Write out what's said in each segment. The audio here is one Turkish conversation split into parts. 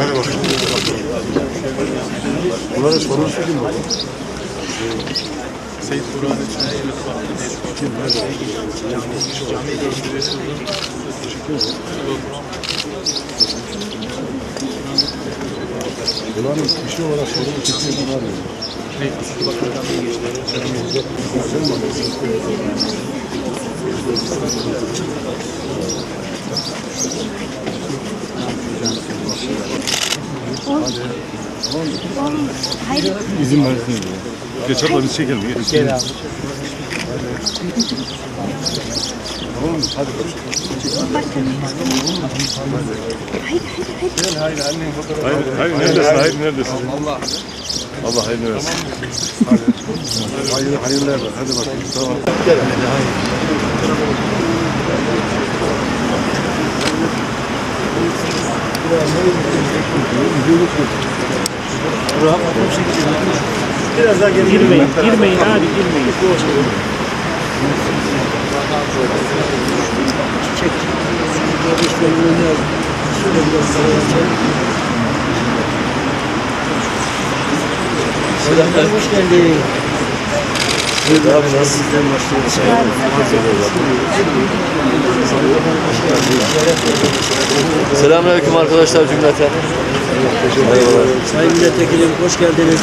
Hadi bakalım. Bunların sorumlusu kim bu? Seyit Burhan? Nerede? Bunların bir şey olarak sorumlu kesin var mı? Sen mi? Hayır. İzin versene. Geç abla biz çekelim. Geç. Gel abi. Tamam mı? Hadi Hayır, hayır, hayır. Hayır, hayır neredesin? Hayır neredesin? Allah. Allah hayırlı versin. Hayır, hayırlı evler. Hadi bakalım. Tamam. Biraz daha geri girmeyin. Girmeyin hadi girmeyin. Çek. Şöyle biraz çek. Selamlar, hoş geldin. Sizden başlıyoruz? Selamünaleyküm arkadaşlar cümleten. Sayın Milletvekilim, hoş geldiniz.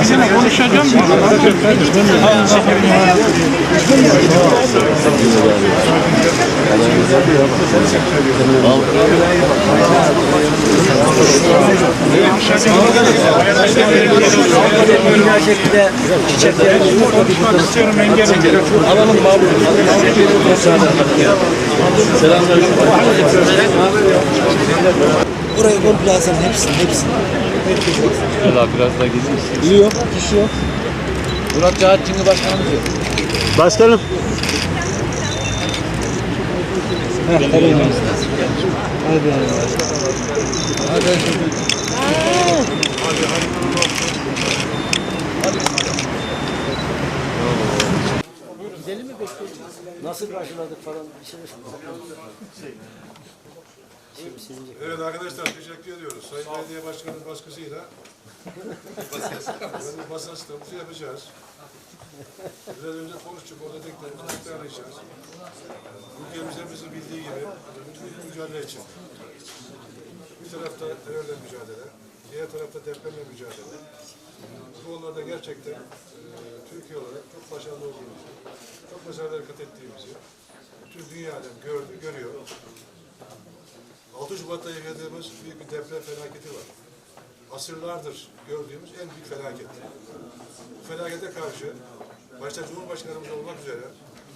Güzel şekilde çiçekler Alalım mı abi? Selamünaleyküm. Orayı komple alsın hepsini, hepsini. Valla biraz daha gezin. İyi yok, kişi yok. Murat Cahatçıngı başkanımız yok. Başkanım. Heh, tamam. Hadi Nasıl karşıladık falan bir şey Evet arkadaşlar teşekkür ediyoruz. Sayın Belediye Başkanı'nın baskısıyla böyle basın açıklaması yapacağız. Biraz önce konuştuk, orada tekrar tekrarlayacağız. Ülkemizde bizi bildiği gibi mücadele için. Bir tarafta terörle mücadele, diğer tarafta depremle mücadele. Bu konularda gerçekten e, Türkiye olarak çok başarılı olduğumuzu, çok meseleler kat ettiğimizi bütün dünya alem gördü, görüyor. 6 Şubat'ta yaşadığımız büyük bir deprem felaketi var. Asırlardır gördüğümüz en büyük felaket. Bu felakete karşı başta Cumhurbaşkanımız olmak üzere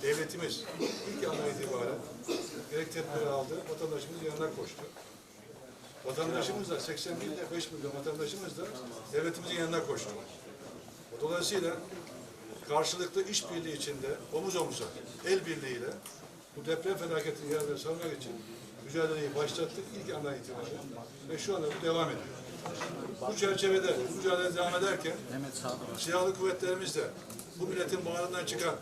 devletimiz ilk andan itibaren gerek tedbiri aldı, vatandaşımız yanına koştu. Vatandaşımız da 81 ile 5 milyon vatandaşımız da devletimizin yanına koştu. Dolayısıyla karşılıklı işbirliği içinde omuz omuza, el birliğiyle bu deprem felaketini yerden savunmak için mücadeleyi başlattık ilk andan itibaren ve şu anda bu devam ediyor. Bu çerçevede mücadele devam ederken silahlı kuvvetlerimiz de bu milletin bağrından çıkan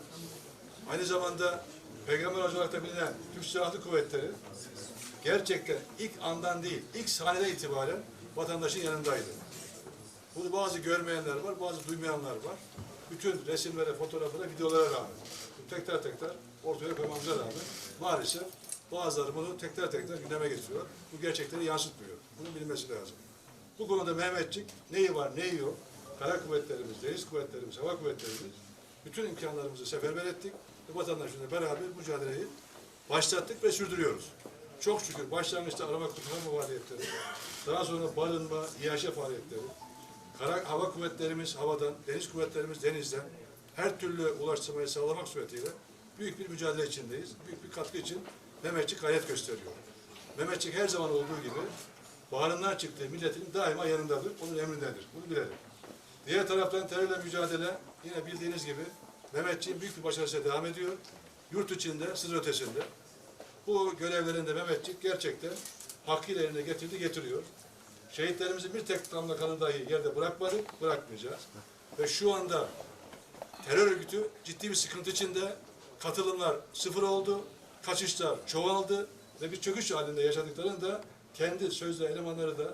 aynı zamanda peygamber olarak da bilinen Türk Silahlı Kuvvetleri gerçekten ilk andan değil, ilk saniyeden itibaren vatandaşın yanındaydı. Bunu bazı görmeyenler var, bazı duymayanlar var. Bütün resimlere, fotoğraflara, videolara rağmen, tekrar tekrar ortaya koymamıza rağmen maalesef bazıları bunu tekrar tekrar gündeme getiriyor. Bu gerçekleri yansıtmıyor. Bunun bilinmesi lazım. Bu konuda Mehmetçik neyi var, neyi yok, kara kuvvetlerimiz, deniz kuvvetlerimiz, hava kuvvetlerimiz bütün imkanlarımızı seferber ettik vatandaşlarla beraber mücadeleyi başlattık ve sürdürüyoruz. Çok şükür başlangıçta arama kurtarma faaliyetleri, daha sonra barınma, İHŞ faaliyetleri, kara hava kuvvetlerimiz havadan, deniz kuvvetlerimiz denizden her türlü ulaştırmayı sağlamak suretiyle büyük bir mücadele içindeyiz. Büyük bir katkı için Mehmetçik gayret gösteriyor. Mehmetçik her zaman olduğu gibi bağrından çıktığı milletin daima yanındadır, onun emrindedir. Bunu bilelim. Diğer taraftan terörle mücadele yine bildiğiniz gibi Mehmetçiğin büyük bir başarısıyla devam ediyor. Yurt içinde, sınır ötesinde. Bu görevlerinde Mehmetçik gerçekten hakkıyla yerine getirdi, getiriyor. Şehitlerimizin bir tek damla kanı dahi yerde bırakmadık, bırakmayacağız. Ve şu anda terör örgütü ciddi bir sıkıntı içinde. Katılımlar sıfır oldu. Kaçışlar çoğaldı ve bir çöküş halinde yaşadıklarını da kendi sözde elemanları da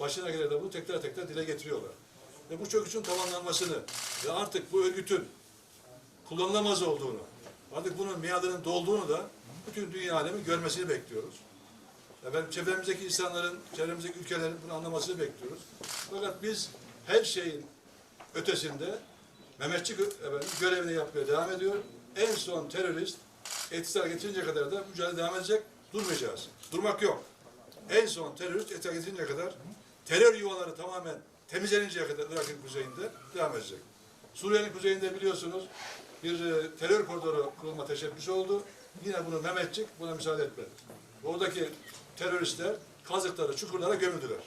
başına gelen de bunu tekrar tekrar dile getiriyorlar. Ve bu çöküşün tamamlanmasını ve artık bu örgütün kullanılamaz olduğunu, artık bunun miadının dolduğunu da bütün dünya alemi görmesini bekliyoruz. Efendim çevremizdeki insanların, çevremizdeki ülkelerin bunu anlamasını bekliyoruz. Fakat biz her şeyin ötesinde Mehmetçik efendim, görevini yapmaya devam ediyor. En son terörist etkisiz getirince kadar da mücadele devam edecek. Durmayacağız. Durmak yok. En son terörist etkisiz getirince kadar terör yuvaları tamamen temizleninceye kadar Irak'ın kuzeyinde devam edecek. Suriye'nin kuzeyinde biliyorsunuz bir e, terör koridoru kurulma teşebbüsü oldu. Yine bunu Mehmetçik buna müsaade etmedi. Oradaki teröristler kazıkları, çukurlara gömüldüler.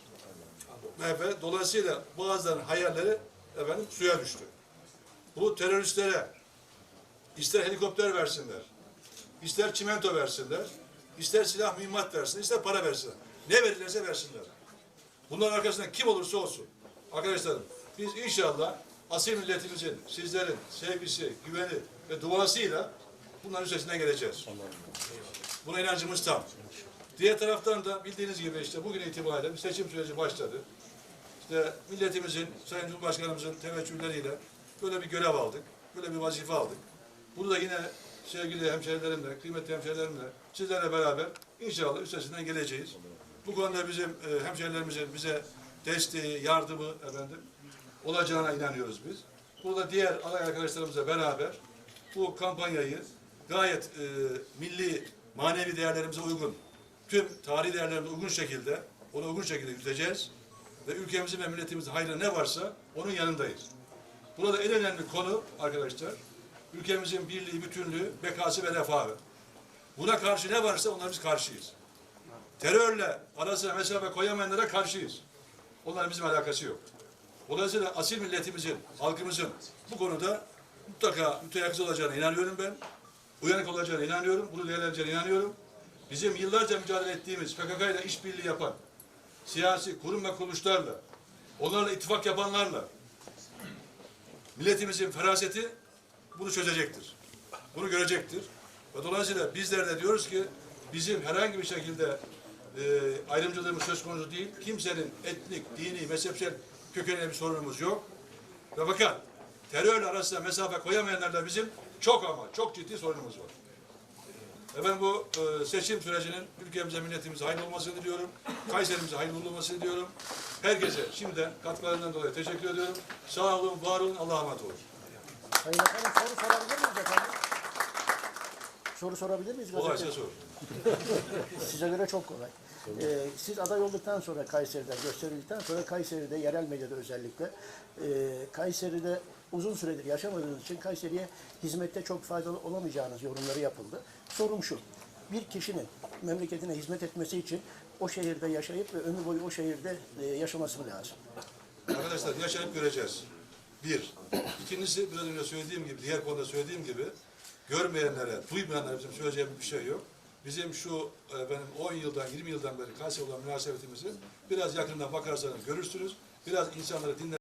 Ve dolayısıyla bazılarının hayalleri efendim suya düştü. Bu teröristlere ister helikopter versinler, ister çimento versinler, ister silah mühimmat versinler, ister para versinler. Ne verirlerse versinler. Bunların arkasında kim olursa olsun. Arkadaşlarım biz inşallah asil milletimizin, sizlerin sevgisi, güveni ve duasıyla bunların üstesinden geleceğiz. Buna inancımız tam. Diğer taraftan da bildiğiniz gibi işte bugün itibariyle bir seçim süreci başladı. İşte milletimizin, Sayın Cumhurbaşkanımızın teveccühleriyle böyle bir görev aldık. Böyle bir vazife aldık. Bunu da yine sevgili hemşehrilerimle, kıymetli hemşehrilerimle sizlerle beraber inşallah üstesinden geleceğiz. Bu konuda bizim e, hemşehrilerimizin bize desteği, yardımı efendim olacağına inanıyoruz biz. Burada diğer aday arkadaşlarımızla beraber bu kampanyayı gayet e, milli, manevi değerlerimize uygun, tüm tarihi değerlerimize uygun şekilde, ona uygun şekilde yürüteceğiz. Ve ülkemizin ve milletimizin hayrına ne varsa onun yanındayız. Burada en önemli konu arkadaşlar, ülkemizin birliği, bütünlüğü, bekası ve refahı. Buna karşı ne varsa onlara biz karşıyız. Terörle arasına mesafe koyamayanlara karşıyız. Onların bizim alakası yok. Dolayısıyla asil milletimizin, halkımızın bu konuda mutlaka müteyakkız olacağına inanıyorum ben. Uyanık olacağına inanıyorum. Bunu değerlendireceğine inanıyorum. Bizim yıllarca mücadele ettiğimiz PKK ile işbirliği yapan siyasi kurum ve kuruluşlarla, onlarla ittifak yapanlarla milletimizin feraseti bunu çözecektir. Bunu görecektir. Ve dolayısıyla bizler de diyoruz ki bizim herhangi bir şekilde e, ayrımcılığımız söz konusu değil. Kimsenin etnik, dini, mezhepsel kökenine bir sorunumuz yok. Ve fakat terörle arasında mesafe koyamayanlarla bizim çok ama çok ciddi sorunumuz var. Efendim bu e, seçim sürecinin ülkemize, milletimize hayırlı olmasını diliyorum. Kayserimize hayırlı olmasını diliyorum. Herkese şimdiden katkılarından dolayı teşekkür ediyorum. Sağ olun, var olun, Allah'a emanet olun. Sayın Efendim soru sorabilir miyiz efendim? Soru sorabilir miyiz? Kolaysa sor. Size göre çok kolay. Ee, siz aday olduktan sonra Kayseri'den gösterildikten sonra Kayseri'de yerel medyada özellikle e, Kayseri'de uzun süredir yaşamadığınız için Kayseri'ye hizmette çok faydalı olamayacağınız yorumları yapıldı. Sorum şu. Bir kişinin memleketine hizmet etmesi için o şehirde yaşayıp ve ömür boyu o şehirde e, yaşaması mı lazım? Arkadaşlar yaşayıp göreceğiz. Bir. İkincisi biraz önce söylediğim gibi, diğer konuda söylediğim gibi görmeyenlere, duymayanlara bizim söyleyeceğimiz bir şey yok. Bizim şu e, benim 10 yıldan, 20 yıldan beri Kayseri olan münasebetimizi biraz yakından bakarsanız görürsünüz. Biraz insanları dinler.